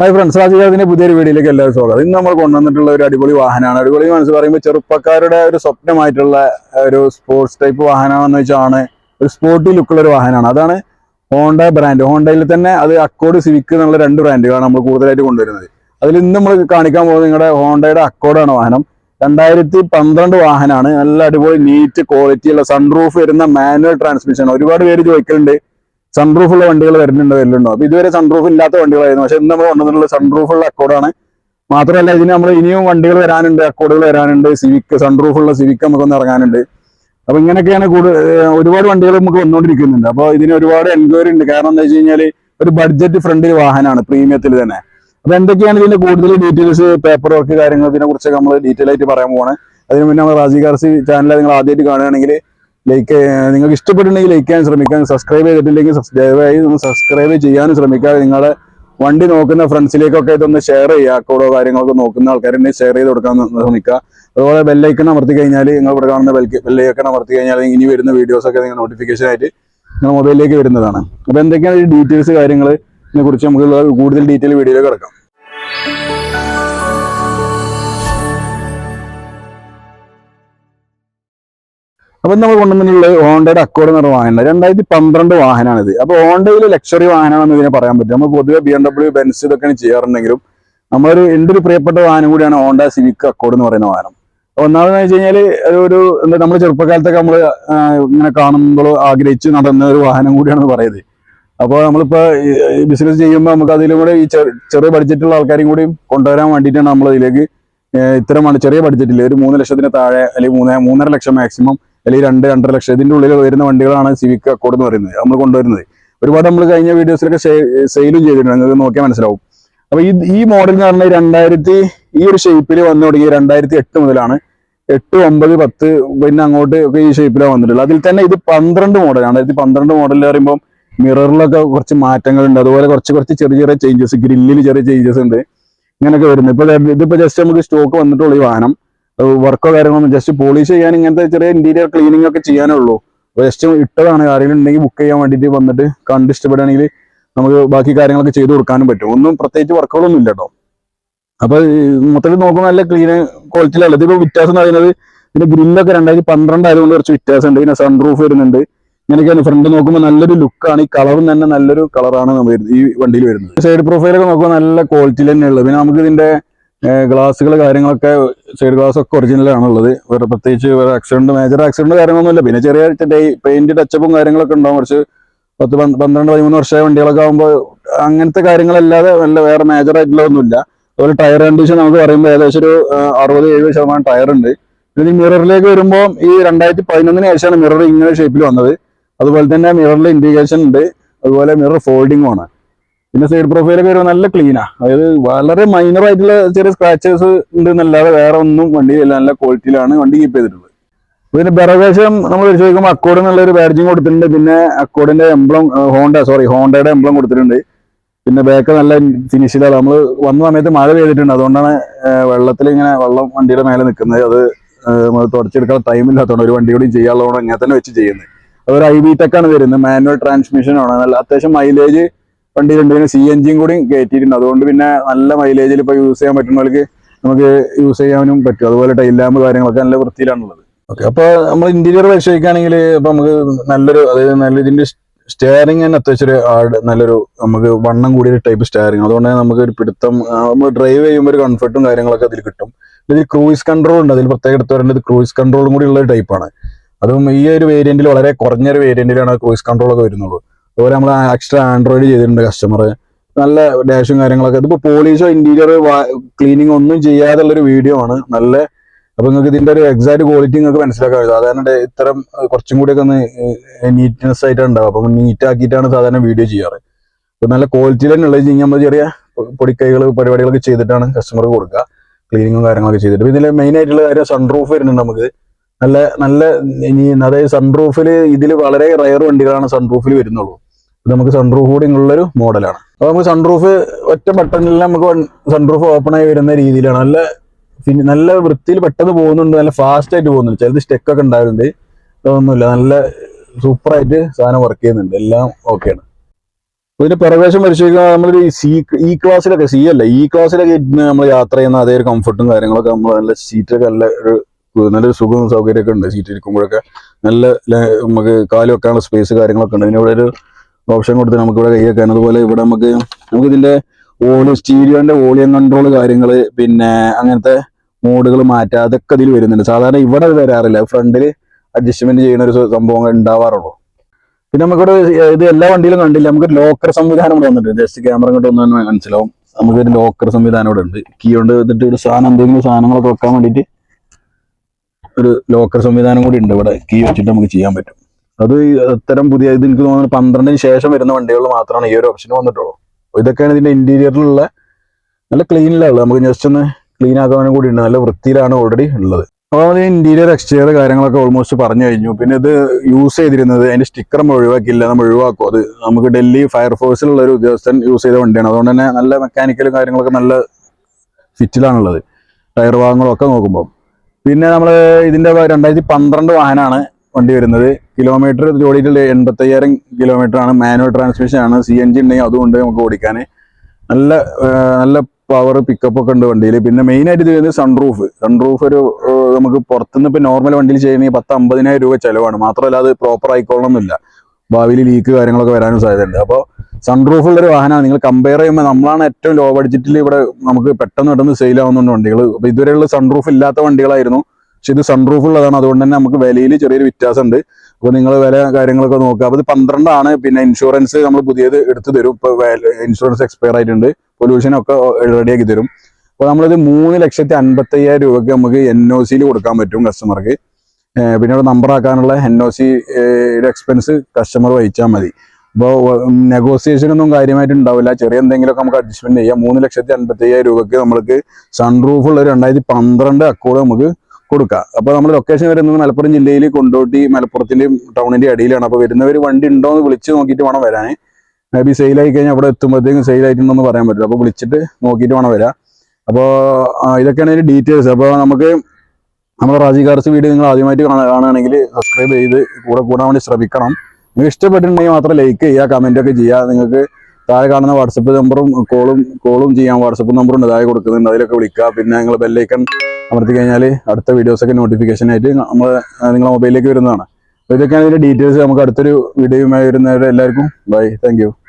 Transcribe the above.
Hi friends രാജകാരത്തിന്റെ പുതിയൊരു വീഡിയോയിലേക്ക് എല്ലാവരും സ്വാഗതം. ഇന്ന് നമ്മൾ കൊണ്ടുവന്നിട്ടുള്ള ഒരു അടിപൊളി വാഹനമാണ്. അടിപൊളി മനസ്സ് പറയുമ്പോൾ ചെറുപ്പക്കാരുടെ ഒരു സ്വപ്നമായിട്ടുള്ള ഒരു സ്പോർട്സ് ടൈപ്പ് വാഹനമാണെന്ന് വെച്ചാണ് ഒരു സ്പോർട്ടി ലുക്കുള്ള ഒരു വാഹനമാണ്. അതാണ് ഹോണ്ട ബ്രാൻഡ് ഹോണ്ടയിൽ തന്നെ അത് അക്കോഡ് സിവിക്ക് എന്നുള്ള രണ്ട് ബ്രാൻഡുകളാണ് നമ്മൾ കൂടുതലായിട്ട് കൊണ്ടുവരുന്നത്. അതിൽ ഇന്ന് നമ്മൾ കാണിക്കാൻ പോകുന്നത് നിങ്ങളുടെ ഹോണ്ടയുടെ അക്കോഡാണ് വാഹനം. രണ്ടായിരത്തി പന്ത്രണ്ട് വാഹനമാണ്. നല്ല അടിപൊളി നീറ്റ് ക്വാളിറ്റി ഉള്ള സൺറൂഫ് വരുന്ന മാനുവൽ ട്രാൻസ്മിഷൻ ഒരുപാട് പേര് ചോദിക്കലുണ്ട് സൺറൂഫ് ഉള്ള വണ്ടികൾ വരുന്നുണ്ടോ വരുന്നുണ്ടോ. അപ്പൊ ഇതുവരെ സൺറൂഫ് ഇല്ലാത്ത വണ്ടികളായിരുന്നു. പക്ഷെ ഇന്ന് നമ്മൾ കൊണ്ടുവന്നിട്ടുള്ള സൺറൂഫുള്ള അക്കോഡാണ് മാത്രമല്ല ഇതിന് നമ്മൾ ഇനിയും വണ്ടികൾ വരാനുണ്ട് അക്കോഡുകൾ വരാനുണ്ട്. സിവിക്ക് സൺറൂഫുള്ള സിവിക്ക് നമുക്കൊന്ന് ഇറങ്ങാനുണ്ട്. അപ്പൊ ഇങ്ങനെയൊക്കെയാണ് കൂടുതൽ ഒരുപാട് വണ്ടികൾ നമുക്ക് വന്നുകൊണ്ടിരിക്കുന്നുണ്ട്. അപ്പോൾ ഇതിന് ഒരുപാട് എൻക്വയറി ഉണ്ട്. കാരണം എന്താ വെച്ച് കഴിഞ്ഞാൽ ഒരു ബഡ്ജറ്റ് ഫ്രണ്ടിൽ വാഹനമാണ് പ്രീമിയത്തിൽ തന്നെ. അപ്പൊ എന്തൊക്കെയാണ് ഇതിന്റെ കൂടുതൽ ഡീറ്റെയിൽസ് പേപ്പർ വർക്ക് കാര്യങ്ങൾ ഇതിനെ കുറിച്ചൊക്കെ നമ്മൾ ഡീറ്റെയിൽ ആയിട്ട് പറയാൻ പോവാണ്. അതിന് മുന്നേ നമ്മൾ റാജി കാർസി ചാനൽ നിങ്ങൾ ആദ്യമായിട്ട് കാണുകയാണെങ്കിൽ ലൈക്ക് നിങ്ങൾക്ക് ഇഷ്ടപ്പെട്ടുണ്ടെങ്കിൽ ലൈക്ക് ചെയ്യാൻ ശ്രമിക്കാം. സബ്സ്ക്രൈബ് ചെയ്തിട്ടില്ലെങ്കിൽ ദയവായി ഒന്ന് സബ്സ്ക്രൈബ് ചെയ്യാനും ശ്രമിക്കുക. നിങ്ങളെ വണ്ടി നോക്കുന്ന ഫ്രണ്ട്സിലേക്കൊക്കെ ഇതൊന്ന് ഷെയർ ചെയ്യുക. അക്കോടോ കാര്യങ്ങളൊക്കെ നോക്കുന്ന ആൾക്കാരുണ്ടെങ്കിൽ ഷെയർ ചെയ്ത് കൊടുക്കാൻ ശ്രമിക്കുക. അതുപോലെ ബെല്ലൈക്കൺ അമർത്തി കഴിഞ്ഞാൽ നിങ്ങൾ ഇവിടെ കാണുന്ന ബെല്ലൈക്കൺ അമർത്തി കഴിഞ്ഞാൽ ഇനി വരുന്ന വീഡിയോസൊക്കെ നിങ്ങൾ നോട്ടിഫിക്കേഷൻ ആയിട്ട് നിങ്ങളുടെ മൊബൈലിലേക്ക് വരുന്നതാണ്. അപ്പോൾ എന്തൊക്കെയാണ് ഡീറ്റെയിൽസ് കാര്യങ്ങൾ ഇതിനെക്കുറിച്ച് നമുക്ക് കൂടുതൽ ഡീറ്റെയിൽ വീഡിയോയിലേക്ക് കിടക്കാം. അപ്പം നമ്മൾ കൊണ്ടുവന്നിട്ടുള്ളത് ഹോണ്ടയുടെ അക്കോഡ് എന്ന് പറഞ്ഞ വാഹനം. രണ്ടായിരത്തി പന്ത്രണ്ട് വാഹനമാണിത്. അപ്പോൾ ഹോണ്ടയിൽ ലക്ഷറി വാഹനമാണെന്ന് ഇതിനെ പറയാൻ പറ്റും നമ്മൾ പൊതുവെ ബി എം ഡബ്ല്യു ബെൻസ് ഇതൊക്കെയാണ് ചെയ്യാറുണ്ടെങ്കിലും നമ്മളൊരു എന്റെ ഒരു പ്രിയപ്പെട്ട വാഹനം കൂടിയാണ് ഹോണ്ട സിവിക് അക്കോഡ് എന്ന് പറയുന്ന വാഹനം. ഒന്നാമതെന്ന് വെച്ച് കഴിഞ്ഞാൽ ഒരു എന്താ നമ്മൾ ചെറുപ്പകാലത്തൊക്കെ നമ്മൾ ഇങ്ങനെ കാണുമ്പോൾ ആഗ്രഹിച്ച് നടന്ന ഒരു വാഹനം കൂടിയാണെന്ന് പറയുന്നത് അപ്പോൾ നമ്മളിപ്പോൾ ബിസിനസ് ചെയ്യുമ്പോൾ നമുക്ക് അതിലും കൂടെ ഈ ചെറിയ ബഡ്ജറ്റുള്ള ആൾക്കാരെയും കൂടി കൊണ്ടുവരാൻ വേണ്ടിയിട്ടാണ് നമ്മൾ ഇതിലേക്ക് ചെറിയ ബഡ്ജറ്റിൽ ഒരു മൂന്ന് ലക്ഷത്തിന് താഴെ അല്ലെങ്കിൽ മൂന്ന് മൂന്നര ലക്ഷം മാക്സിമം അല്ലെങ്കിൽ രണ്ട് രണ്ടര ലക്ഷം. ഇതിന്റെ ഉള്ളിൽ വരുന്ന വണ്ടികളാണ് സിവിക് അക്കോഡ് എന്ന് പറയുന്നത്. നമ്മൾ കൊണ്ടുവരുന്നത്. ഒരുപാട് നമ്മൾ കഴിഞ്ഞ വീഡിയോസിലൊക്കെ സെയിലും ചെയ്തിട്ടുണ്ട്. നിങ്ങൾക്ക് നോക്കിയാൽ മനസ്സിലാവും. അപ്പോൾ ഈ ഈ മോഡൽ എന്ന് പറഞ്ഞാൽ രണ്ടായിരത്തി ഈ ഒരു ഷേപ്പിൽ വന്നു തുടങ്ങി രണ്ടായിരത്തി എട്ട് മുതലാണ്. എട്ട് ഒമ്പത് പത്ത് പിന്നെ അങ്ങോട്ട് ഒക്കെ ഈ ഷേപ്പിലാണ് വന്നിട്ടുള്ളത്. അതിൽ തന്നെ ഇത് പന്ത്രണ്ട് മോഡൽ രണ്ടായിരത്തി പന്ത്രണ്ട് മോഡലിൽ പറയുമ്പോൾ മിററിലൊക്കെ കുറച്ച് മാറ്റങ്ങളുണ്ട്. അതുപോലെ കുറച്ച് കുറച്ച് ചെറിയ ചെറിയ ചേഞ്ചസ് ഗ്രില്ലിൽ ചെറിയ ചേഞ്ചസ് ഉണ്ട്. ഇങ്ങനെയൊക്കെ വരുന്നത്. ഇപ്പൊ ഇതിപ്പോൾ ഇതിപ്പോ ജസ്റ്റ് നമുക്ക് സ്റ്റോക്ക് വന്നിട്ടുള്ള ഈ വാഹനം. വർക്കോ കാര്യങ്ങളൊന്നും ജസ്റ്റ് പോളിഷ് ചെയ്യാൻ ഇങ്ങനത്തെ ചെറിയ ഇന്റീരിയർ ക്ലീനിങ് ഒക്കെ ചെയ്യാനേ ഉള്ളൂ ജസ്റ്റ് ഇട്ടതാണ്. ആരെങ്കിലും ഉണ്ടെങ്കിൽ ബുക്ക് ചെയ്യാൻ വേണ്ടിയിട്ട് വന്നിട്ട് കണ്ട് ഇഷ്ടപ്പെടുകയാണെങ്കിൽ നമുക്ക് ബാക്കി കാര്യങ്ങളൊക്കെ ചെയ്തു കൊടുക്കാനും പറ്റും. ഒന്നും പ്രത്യേകിച്ച് വർക്കുകളൊന്നും ഇല്ല കേട്ടോ അപ്പൊ മൊത്തത്തിൽ നോക്കുമ്പോൾ നല്ല ക്ലീൻ ക്വാളിറ്റിയിലല്ല ഇതിപ്പോ വ്യത്യാസം എന്ന് പറയുന്നത് പിന്നെ ഗ്രില്ലൊക്കെ രണ്ടായിരത്തി പന്ത്രണ്ട് ആയതുകൊണ്ട് കുറച്ച് വ്യത്യാസമുണ്ട്. പിന്നെ സൺറൂഫ് വരുന്നുണ്ട്. ഇങ്ങനെയൊക്കെയാണ് ഫ്രണ്ട് നോക്കുമ്പോൾ നല്ലൊരു ലുക്കാണ് ഈ കളറും തന്നെ നല്ലൊരു കളറാണ് ഈ വണ്ടിയിൽ വരുന്നത്. സൈഡ് പ്രൊഫൈലൊക്കെ നോക്കുമ്പോൾ നല്ല ക്വാളിറ്റിയിൽ തന്നെയുള്ളത് പിന്നെ നമുക്ക് ഇതിന്റെ ഗ്ലാസുകൾ കാര്യങ്ങളൊക്കെ സൈഡ് ഗ്ലാസ് ഒക്കെ ഒറിജിനൽ ആണുള്ളത്. വേറെ പ്രത്യേകിച്ച് വേറെ ആക്സിഡന്റ് മേജർ ആക്സിഡന്റ് കാര്യങ്ങളൊന്നുമില്ല. പിന്നെ ചെറിയ പെയിന്റ് ടച്ചപ്പും കാര്യങ്ങളൊക്കെ ഉണ്ടാവും. കുറച്ച് പത്ത് പന്ത് പന്ത്രണ്ട് പതിമൂന്ന് വർഷമായ വണ്ടികളൊക്കെ ആകുമ്പോൾ അങ്ങനത്തെ കാര്യങ്ങളല്ലാതെ വല്ല വേറെ മേജർ ആയിട്ടുള്ള ഒന്നുമില്ല അതുപോലെ ടയർ കണ്ടീഷൻ നമുക്ക് പറയുമ്പോൾ ഏകദേശം ഒരു അറുപത് എഴുപത് ശതമാനം ടയർ ഉണ്ട്. പിന്നെ ഈ മിററിലേക്ക് വരുമ്പോൾ ഈ രണ്ടായിരത്തി പതിനൊന്നിന് ശേഷമാണ് മിറർ ഇങ്ങനെ ഷേപ്പിൽ വന്നത്. അതുപോലെ തന്നെ മിററിൽ ഇൻഡിക്കേഷൻ ഉണ്ട്. അതുപോലെ മിറർ ഫോൾഡിംഗും ആണ്. പിന്നെ സൈഡ് പ്രൊഫൈലൊക്കെ വരുമ്പോൾ നല്ല ക്ലീനാ അതായത് വളരെ മൈനർ ആയിട്ടുള്ള ചെറിയ സ്ക്രാച്ചേഴ്സ് ഉണ്ട് എന്നല്ലാതെ വേറെ ഒന്നും വണ്ടിയിലല്ല നല്ല ക്വാളിറ്റിയിലാണ് വണ്ടി കീപ്പ് ചെയ്തിട്ടുള്ളത്. പിന്നെ ബെറവേശം നമ്മൾ ചോദിക്കുമ്പോൾ അക്കോഡ് എന്നുള്ള ഒരു ബാഡ്ജിങ് കൊടുത്തിട്ടുണ്ട്. പിന്നെ അക്കോഡിന്റെ എംബ്ലം ഹോണ്ട സോറി ഹോണ്ടയുടെ എംബ്ലം കൊടുത്തിട്ടുണ്ട്. പിന്നെ ബാക്ക് നല്ല ഫിനിഷിലാണ് നമ്മൾ വന്ന സമയത്ത് മഴ പെയ്തിട്ടുണ്ട്. അതുകൊണ്ടാണ് വെള്ളത്തിൽ ഇങ്ങനെ വെള്ളം വണ്ടിയുടെ മേലെ നിൽക്കുന്നത് അത് നമ്മൾ തുടച്ചെടുക്കാൻ ടൈം ഇല്ലാത്തതുകൊണ്ട് ഒരു വണ്ടി കൂടി ചെയ്യാനുള്ളതുകൊണ്ട് അങ്ങനെ തന്നെ വെച്ച് ചെയ്യുന്നത്. അതൊരു ഐ ബി ടെക്കാണ് വരുന്നത്. മാനുവൽ ട്രാൻസ്മിഷൻ ആണ്. നല്ല അത്യാവശ്യം മൈലേജ് വണ്ടിയിലുണ്ട് പിന്നെ സി എൻ ജിയും കൂടി കയറ്റിയിട്ടുണ്ട്. അതുകൊണ്ട് പിന്നെ നല്ല മൈലേജിൽ ഇപ്പോൾ യൂസ് ചെയ്യാൻ പറ്റുന്നവർക്ക് നമുക്ക് യൂസ് ചെയ്യാനും പറ്റും. അതുപോലെ ടൈലാമ്പ് കാര്യങ്ങളൊക്കെ നല്ല വൃത്തിയിലാണുള്ളത്. ഓക്കെ അപ്പോൾ നമ്മൾ ഇന്റീരിയർ പരിശോധിക്കുകയാണെങ്കിൽ ഇപ്പൊ നമുക്ക് നല്ലൊരു അതായത് നല്ല ഇതിന്റെ സ്റ്റെയറിംഗ് തന്നെ അത്യാവശ്യം ഒരു ആഡ് നല്ലൊരു നമുക്ക് വണ്ണം കൂടിയ ടൈപ്പ് സ്റ്റെയറിംഗ് അതുകൊണ്ട് തന്നെ നമുക്ക് ഒരു പിടുത്തം നമ്മൾ ഡ്രൈവ് ചെയ്യുമ്പോൾ ഒരു കംഫർട്ടും കാര്യങ്ങളൊക്കെ അതിൽ കിട്ടും. ഇതിൽ ക്രൂയിസ് കൺട്രോൾ ഉണ്ട്. അതിൽ പ്രത്യേകം എടുത്ത് വരേണ്ടത് ക്രൂയിസ് കൺട്രോളും കൂടി ഉള്ള ടൈപ്പാണ് അതും ഈ ഒരു വേരിയന്റിൽ വളരെ കുറഞ്ഞൊരു വേരിയന്റിലാണ് ക്രൂയിസ് കൺട്രോൾ ഒക്കെ വരുന്നുള്ളൂ. അതുപോലെ നമ്മൾ എക്സ്ട്രാ ആൻഡ്രോയിഡ് ചെയ്തിട്ടുണ്ട് കസ്റ്റമർ നല്ല ഡാഷും കാര്യങ്ങളൊക്കെ. ഇതിപ്പോ പോളീഷോ ഇന്റീരിയർ ക്ലീനിങ് ഒന്നും ചെയ്യാതുള്ള ഒരു വീഡിയോ ആണ്. നല്ല അപ്പൊ നിങ്ങൾക്ക് ഇതിന്റെ ഒരു എക്സാക്ട് ക്വാളിറ്റി നിങ്ങൾക്ക് മനസ്സിലാക്കാൻ കഴിയും. സാധാരണ ഇത്തരം കുറച്ചും കൂടി ഒക്കെ ഒന്ന് നീറ്റ്നെസ് ആയിട്ട് ഉണ്ടാവും അപ്പം നീറ്റ് ആക്കിയിട്ടാണ് സാധാരണ വീഡിയോ ചെയ്യാറ്. അപ്പൊ നല്ല ക്വാളിറ്റിയിൽ തന്നെ ഉള്ളത് നമ്മൾ ചെറിയ പൊടിക്കൈകൾ പരിപാടികളൊക്കെ ചെയ്തിട്ടാണ് കസ്റ്റമർക്ക് കൊടുക്കുക. ക്ലീനിങ്ങും കാര്യങ്ങളൊക്കെ ചെയ്തിട്ട്. ഇതിൽ മെയിൻ ആയിട്ടുള്ള കാര്യം സൺറൂഫ് വരുന്നുണ്ട് നമുക്ക്. നല്ല നല്ല അതായത് സൺറൂഫിൽ ഇതിൽ വളരെ റയർ വണ്ടികളാണ് സൺറൂഫിൽ വരുന്നുള്ളൂ. ഇത് നമുക്ക് സൺറൂഫ് കൂടി ഉള്ളൊരു മോഡലാണ് അപ്പൊ നമുക്ക് സൺറൂഫ് ഒറ്റ ബട്ടണിൽ നമുക്ക് സൺറൂഫ് ഓപ്പൺ ആയി വരുന്ന രീതിയിലാണ്. നല്ല നല്ല വൃത്തിയിൽ പെട്ടെന്ന് പോകുന്നുണ്ട്. നല്ല ഫാസ്റ്റ് ആയിട്ട് പോകുന്നുണ്ട്. ചിലത് സ്റ്റെക്ക് ഒക്കെ ഉണ്ടായിരുന്നു അതൊന്നുമില്ല നല്ല സൂപ്പറായിട്ട് സാധനം വർക്ക് ചെയ്യുന്നുണ്ട്. എല്ലാം ഓക്കെയാണ് ഇതിന്റെ പ്രവേശം പരിശോധിക്കുക നമ്മളൊരു സി ഇ ക്ലാസ്സിലൊക്കെ സി അല്ല. ഇ ക്ലാസ്സിലൊക്കെ ഇരുന്ന് നമ്മൾ യാത്ര ചെയ്യുന്ന അതേ ഒരു കംഫർട്ടും കാര്യങ്ങളൊക്കെ നമ്മൾ നല്ല സീറ്റൊക്കെ നല്ല ഒരു നല്ലൊരു സുഖവും സൗകര്യമൊക്കെ ഉണ്ട്. സീറ്റ് ഇരിക്കുമ്പോഴൊക്കെ നല്ല നമുക്ക് കാൽ വെക്കാനുള്ള സ്പേസ് കാര്യങ്ങളൊക്കെ ഉണ്ട്. ഇതിനിടെ ഒരു ഓപ്ഷൻ കൊടുത്ത് നമുക്ക് ഇവിടെ കൈ വെക്കാൻ അതുപോലെ ഇവിടെ നമുക്ക് നമുക്ക് ഇതിന്റെ ഓളി സ്റ്റീരിയോന്റെ വോളിയം കൺട്രോൾ കാര്യങ്ങൾ പിന്നെ അങ്ങനത്തെ മോഡുകൾ മാറ്റുക അതൊക്കെ ഇതിൽ വരുന്നുണ്ട്. സാധാരണ ഇവിടെ വരാറില്ല. ഫ്രണ്ടിൽ അഡ്ജസ്റ്റ്മെന്റ് ചെയ്യുന്ന ഒരു സംഭവം ഉണ്ടാവാറുള്ളൂ. പിന്നെ നമുക്കിവിടെ ഇത് എല്ലാ വണ്ടിയിലും കണ്ടില്ല. നമുക്ക് ലോക്കർ സംവിധാനം ഇവിടെ വന്നിട്ടുണ്ട്. ജസ്റ്റ് ക്യാമറ ഒന്ന് മനസ്സിലാവും. നമുക്കൊരു ലോക്കർ സംവിധാനം ഇവിടെ ഉണ്ട്. കീ കൊണ്ട് വന്നിട്ട് ഒരു സാധനം എന്തെങ്കിലും സാധനങ്ങളൊക്കെ വെക്കാൻ വേണ്ടിയിട്ട് ഒരു ലോക്കർ സംവിധാനം കൂടി ഉണ്ട് ഇവിടെ. കീ വെച്ചിട്ട് നമുക്ക് ചെയ്യാൻ പറ്റും. അത് അത്തരം പുതിയ ഇത് എനിക്ക് തോന്നുന്നു പന്ത്രണ്ടിന് ശേഷം വരുന്ന വണ്ടികൾ മാത്രമാണ് ഈ ഒരു ഓപ്ഷൻ വന്നിട്ടുള്ളൂ. ഇതൊക്കെയാണ് ഇതിന്റെ ഇന്റീരിയറിലുള്ള നല്ല ക്ലീൻ ഉള്ളത്. നമുക്ക് ജസ്റ്റ് ഒന്ന് ക്ലീൻ ആക്കാനും കൂടി ഉണ്ട്. നല്ല വൃത്തിയിലാണ് ഓൾറെഡി ഉള്ളത്. അപ്പോൾ ഇന്റീരിയർ എക്സ്റ്റീരിയർ കാര്യങ്ങളൊക്കെ ഓൾമോസ്റ്റ് പറഞ്ഞു കഴിഞ്ഞു. പിന്നെ ഇത് യൂസ് ചെയ്തിരുന്നത് അതിന്റെ സ്റ്റിക്കർ നമ്മൾ ഒഴിവാക്കിയില്ല. നമ്മൾ ഒഴിവാക്കും. അത് നമുക്ക് ഡൽഹി ഫയർഫോഴ്സിലുള്ള ഒരു ഉദ്യോഗസ്ഥൻ യൂസ് ചെയ്ത വണ്ടിയാണ്. അതുകൊണ്ട് തന്നെ നല്ല മെക്കാനിക്കലും കാര്യങ്ങളൊക്കെ നല്ല ഫിറ്റിലാണുള്ളത് ടയർ ഭാഗങ്ങളൊക്കെ നോക്കുമ്പോൾ പിന്നെ നമ്മൾ ഇതിന്റെ രണ്ടായിരത്തി പന്ത്രണ്ട് വാഹനമാണ് വണ്ടി വരുന്നത്. കിലോമീറ്റർ ഓടിയിട്ടുള്ള എൺപത്തയ്യായിരം കിലോമീറ്റർ ആണ്. മാനുവൽ ട്രാൻസ്മിഷൻ ആണ്. സി എൻ ജി ഉണ്ടെങ്കിൽ അതുകൊണ്ട് നമുക്ക് ഓടിക്കാൻ. നല്ല നല്ല പവർ പിക്കപ്പ് ഒക്കെ ഉണ്ട് വണ്ടിയിൽ. പിന്നെ മെയിൻ ആയിട്ട് ഇത് വരുന്നത് സൺറൂഫ് സൺറൂഫ് ഒരു നമുക്ക് പുറത്തുനിന്ന് ഇപ്പൊ നോർമൽ വണ്ടിയിൽ ചെയ്യണമെങ്കിൽ പത്ത് അമ്പതിനായിരം രൂപ ചെലവാണ്. മാത്രമല്ല അത് പ്രോപ്പർ ആയിക്കോളണമെന്നില്ല ഭാവിയിൽ ലീക്ക് കാര്യങ്ങളൊക്കെ വരാനും സാധ്യതയുണ്ട്. അപ്പോൾ സൺറൂഫ് ഉള്ള ഒരു വാഹനമാണ്. നിങ്ങൾ കമ്പയർ ചെയ്യുമ്പോൾ നമ്മളാണ് ഏറ്റവും ലോ ബഡ്ജറ്റിൽ ഇവിടെ നമുക്ക് പെട്ടെന്ന് പെട്ടെന്ന് സെയിൽ ആവുന്നുണ്ട് വണ്ടികൾ അപ്പോൾ ഇതുവരെയുള്ള സൺറൂഫ് ഇല്ലാത്ത വണ്ടികളായിരുന്നു. പക്ഷെ ഇത് സൺറൂഫ് ഉള്ളതാണ്. അതുകൊണ്ട് തന്നെ നമുക്ക് വിലയിൽ ചെറിയൊരു വ്യത്യാസമുണ്ട്. അപ്പോൾ നിങ്ങൾ വില കാര്യങ്ങളൊക്കെ നോക്കുക. അപ്പോൾ ഇത് പന്ത്രണ്ടാണ്. പിന്നെ ഇൻഷുറൻസ് നമ്മൾ പുതിയത് എടുത്തു തരും. ഇപ്പോൾ ഇൻഷുറൻസ് എക്സ്പയർ ആയിട്ടുണ്ട്. പൊല്യൂഷൻ ഒക്കെ റെഡിയാക്കി തരും. അപ്പോൾ നമ്മളിത് മൂന്ന് ലക്ഷത്തി അൻപത്തി അയ്യായിരം രൂപയ്ക്ക് നമുക്ക് എൻ ഒ സിയിൽ കൊടുക്കാൻ പറ്റും കസ്റ്റമർക്ക് പിന്നെ ഇവിടെ നമ്പർ ആക്കാനുള്ള N O C expense customer വഹിച്ചാൽ മതി. അപ്പോൾ നെഗോസിയേഷൻ ഒന്നും കാര്യമായിട്ട് ഉണ്ടാവില്ല. ചെറിയ എന്തെങ്കിലുമൊക്കെ നമുക്ക് അഡ്ജസ്റ്റ്മെന്റ് ചെയ്യാം. മൂന്ന് ലക്ഷത്തി അൻപത്തി അയ്യായിരം രൂപയ്ക്ക് നമ്മൾക്ക് സൺറൂഫ് ഉള്ള ഒരു രണ്ടായിരത്തി പന്ത്രണ്ട് അക്കോഡ് നമുക്ക് കൊടുക്കാം അപ്പോൾ നമ്മൾ ലൊക്കേഷൻ വരുന്നത് മലപ്പുറം ജില്ലയിൽ കൊണ്ടോട്ടി മലപ്പുറത്തിന്റെയും ടൗണിന്റെ അടിയിലാണ്. അപ്പോൾ വരുന്നവർ വണ്ടി ഉണ്ടോ എന്ന് വിളിച്ച് നോക്കിയിട്ട് വേണം വരാൻ മേ ബി സെയിൽ ആയി കഴിഞ്ഞാൽ അവിടെ എത്തുമ്പോഴത്തേക്കും സെയിൽ ആയിട്ടുണ്ടോന്ന് പറയാൻ പറ്റില്ല. അപ്പോൾ വിളിച്ചിട്ട് നോക്കിയിട്ട് വേണം വരാം അപ്പോൾ ഇതൊക്കെയാണ് അതിന്റെ ഡീറ്റെയിൽസ് അപ്പോൾ നമുക്ക് നമ്മുടെ റാജി കാർസ് വീഡിയോ നിങ്ങൾ ആദ്യമായിട്ട് കാണുക- കാണുകയാണെങ്കിൽ സബ്സ്ക്രൈബ് ചെയ്ത് കൂടെ കൂടാൻ വേണ്ടി ശ്രമിക്കണം. നിങ്ങൾക്ക് ഇഷ്ടപ്പെട്ടിട്ടുണ്ടെങ്കിൽ മാത്രം ലൈക്ക് ചെയ്യുക കമന്റ് ഒക്കെ ചെയ്യുക. നിങ്ങൾക്ക് താഴെ കാണുന്ന വാട്സപ്പ് നമ്പറും കോളും കോളും ചെയ്യാം. വാട്സപ്പ് നമ്പറും ഉണ്ട് താഴെ കൊടുക്കുന്നുണ്ട്. അതിലൊക്കെ വിളിക്കുക. പിന്നെ നിങ്ങൾ ബെല്ലൈക്കൺ അമർത്തി കഴിഞ്ഞാൽ അടുത്ത വീഡിയോസൊക്കെ നോട്ടിഫിക്കേഷൻ ആയിട്ട് നമ്മൾ നിങ്ങളുടെ മൊബൈലിലേക്ക് വരുന്നതാണ്. അപ്പോൾ ഇതൊക്കെയാണ് ഇതിന്റെ ഡീറ്റെയിൽസ് നമുക്ക് അടുത്തൊരു വീഡിയോയുമായി വരുന്നവരെ എല്ലാവർക്കും ബൈ താങ്ക്